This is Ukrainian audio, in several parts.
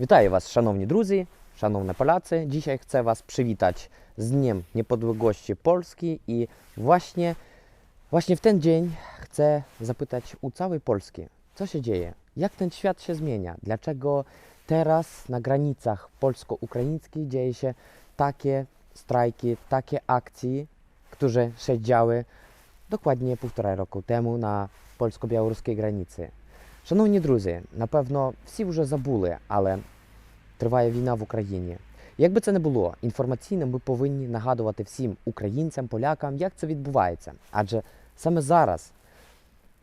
Вітаю вас, szanowni друзі, szanowne Polacy. Dzisiaj chcę was przywitać z Dniem Niepodległości Polski i właśnie, właśnie w ten dzień chcę zapytać u całej Polski, co się dzieje, jak ten świat się zmienia, dlaczego teraz na granicach polsko-ukraińskich dzieje się takie strajki, takie akcje, które się działy dokładnie półtora roku temu na польсько-білоруській границі. Шановні друзі, напевно, всі вже забули, але триває війна в Україні. Як би це не було, інформаційно ми повинні нагадувати всім українцям, полякам, як це відбувається. Адже саме зараз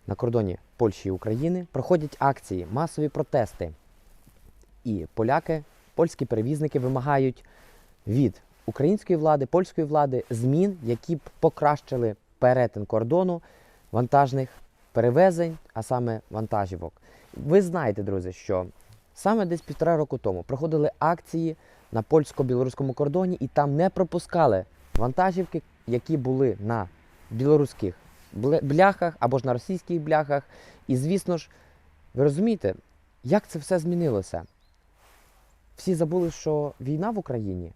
на кордоні Польщі і України проходять акції, масові протести. І поляки, польські перевізники вимагають від української влади, польської влади змін, які б покращили перетин кордону вантажних перевезень, а саме вантажівок. Ви знаєте, друзі, що саме десь півтора року тому проходили акції на польсько-білоруському кордоні, і там не пропускали вантажівки, які були на білоруських бляхах або ж на російських бляхах. І звісно ж, ви розумієте, як це все змінилося? Всі забули, що війна в Україні?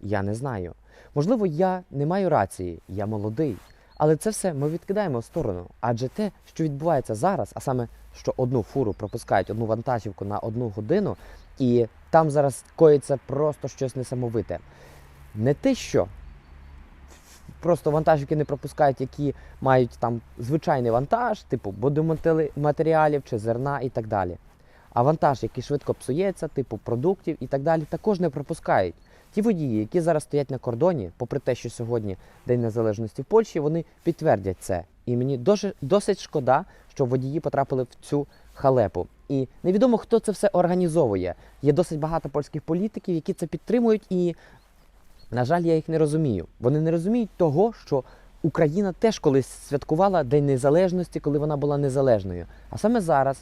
Я не знаю. Можливо, я не маю рації, я молодий. Але це все ми відкидаємо в сторону. Адже те, що відбувається зараз, а саме що одну фуру пропускають, одну вантажівку на одну годину, і там зараз коїться просто щось несамовите. Не те, що просто вантажівки не пропускають, які мають там звичайний вантаж, типу будоматеріалів чи зерна і так далі. А вантаж, який швидко псується, типу продуктів і так далі, також не пропускають. Ті водії, які зараз стоять на кордоні, попри те, що сьогодні День Незалежності в Польщі, вони підтвердять це. І мені досить шкода, що водії потрапили в цю халепу. І невідомо, хто це все організовує. Є досить багато польських політиків, які це підтримують, і, на жаль, я їх не розумію. Вони не розуміють того, що Україна теж колись святкувала День Незалежності, коли вона була незалежною. А саме зараз,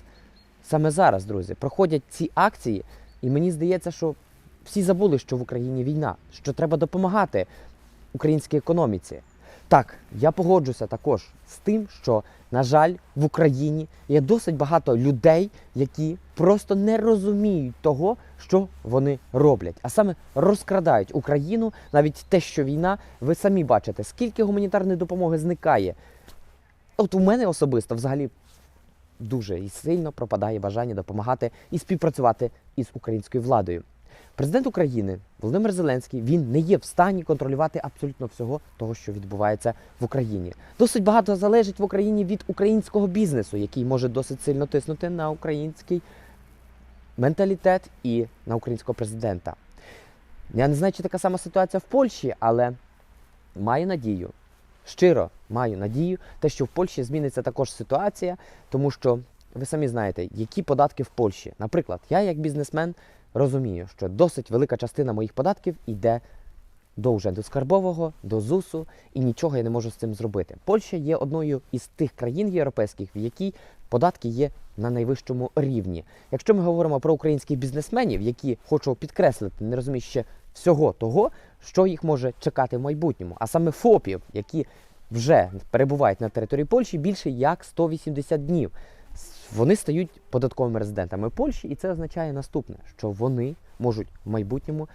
саме зараз, друзі, проходять ці акції, і мені здається, що всі забули, що в Україні війна, що треба допомагати українській економіці. Так, я погоджуся також з тим, що, на жаль, в Україні є досить багато людей, які просто не розуміють того, що вони роблять, а саме розкрадають Україну, навіть те, що війна, ви самі бачите, скільки гуманітарної допомоги зникає. От у мене особисто взагалі дуже і сильно пропадає бажання допомагати і співпрацювати із українською владою. Президент України Володимир Зеленський він не є в стані контролювати абсолютно всього того, що відбувається в Україні. Досить багато залежить в Україні від українського бізнесу, який може досить сильно тиснути на український менталітет і на українського президента. Я не знаю, чи така сама ситуація в Польщі, але маю надію, щиро маю надію, те, що в Польщі зміниться також ситуація, тому що ви самі знаєте, які податки в Польщі. Наприклад, я як бізнесмен розумію, що досить велика частина моїх податків йде до вже до скарбового, до ЗУСу, і нічого я не можу з цим зробити. Польща є одною із тих країн європейських, в якій податки є на найвищому рівні. Якщо ми говоримо про українських бізнесменів, які хочу підкреслити, не розуміють ще всього того, що їх може чекати в майбутньому, а саме ФОПів, які вже перебувають на території Польщі більше як 180 днів. Вони стають податковими резидентами Польщі, і це означає наступне, що вони можуть в майбутньому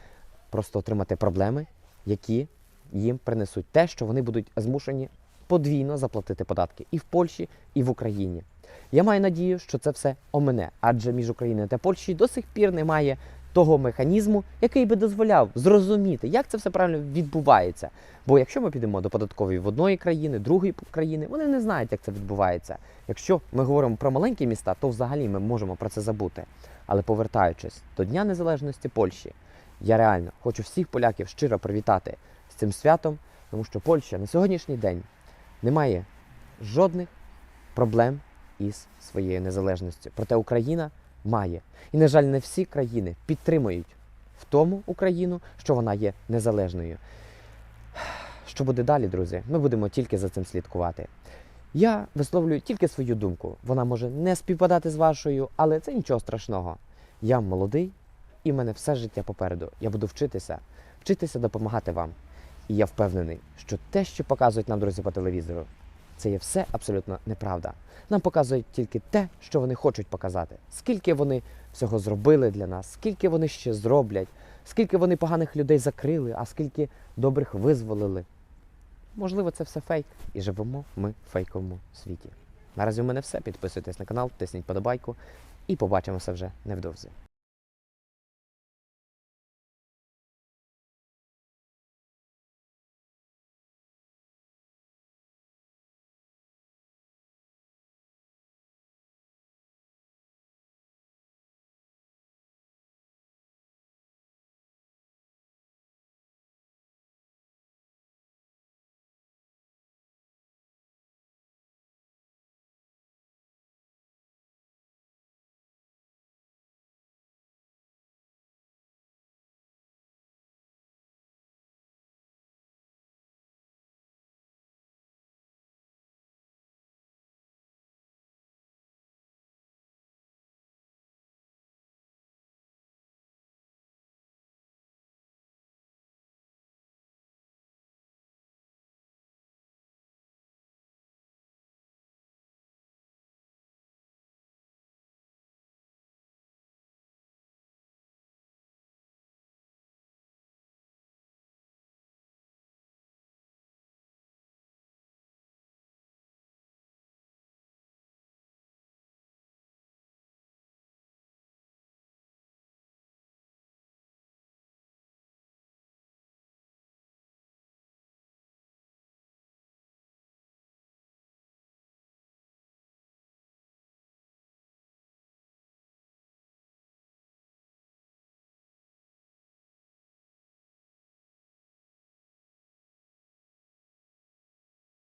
просто отримати проблеми, які їм принесуть те, що вони будуть змушені подвійно заплатити податки і в Польщі, і в Україні. Я маю надію, що це все омине, адже між Україною та Польщею до сих пір немає того механізму, який би дозволяв зрозуміти, як це все правильно відбувається. Бо якщо ми підемо до податкової в одної країни, другої країни, вони не знають, як це відбувається. Якщо ми говоримо про маленькі міста, то взагалі ми можемо про це забути. Але повертаючись до Дня Незалежності Польщі, я реально хочу всіх поляків щиро привітати з цим святом, тому що Польща на сьогоднішній день не має жодних проблем із своєю незалежністю. Проте Україна має. І, на жаль, не всі країни підтримують в тому Україну, що вона є незалежною. Що буде далі, друзі? Ми будемо тільки за цим слідкувати. Я висловлюю тільки свою думку. Вона може не співпадати з вашою, але це нічого страшного. Я молодий, і в мене все життя попереду. Я буду вчитися, вчитися допомагати вам. І я впевнений, що те, що показують нам друзі по телевізору, це є все абсолютно неправда. Нам показують тільки те, що вони хочуть показати. Скільки вони всього зробили для нас, скільки вони ще зроблять, скільки вони поганих людей закрили, а скільки добрих визволили. Можливо, це все фейк, і живемо ми в фейковому світі. Наразі у мене все. Підписуйтесь на канал, тисніть подобайку і побачимося вже невдовзі.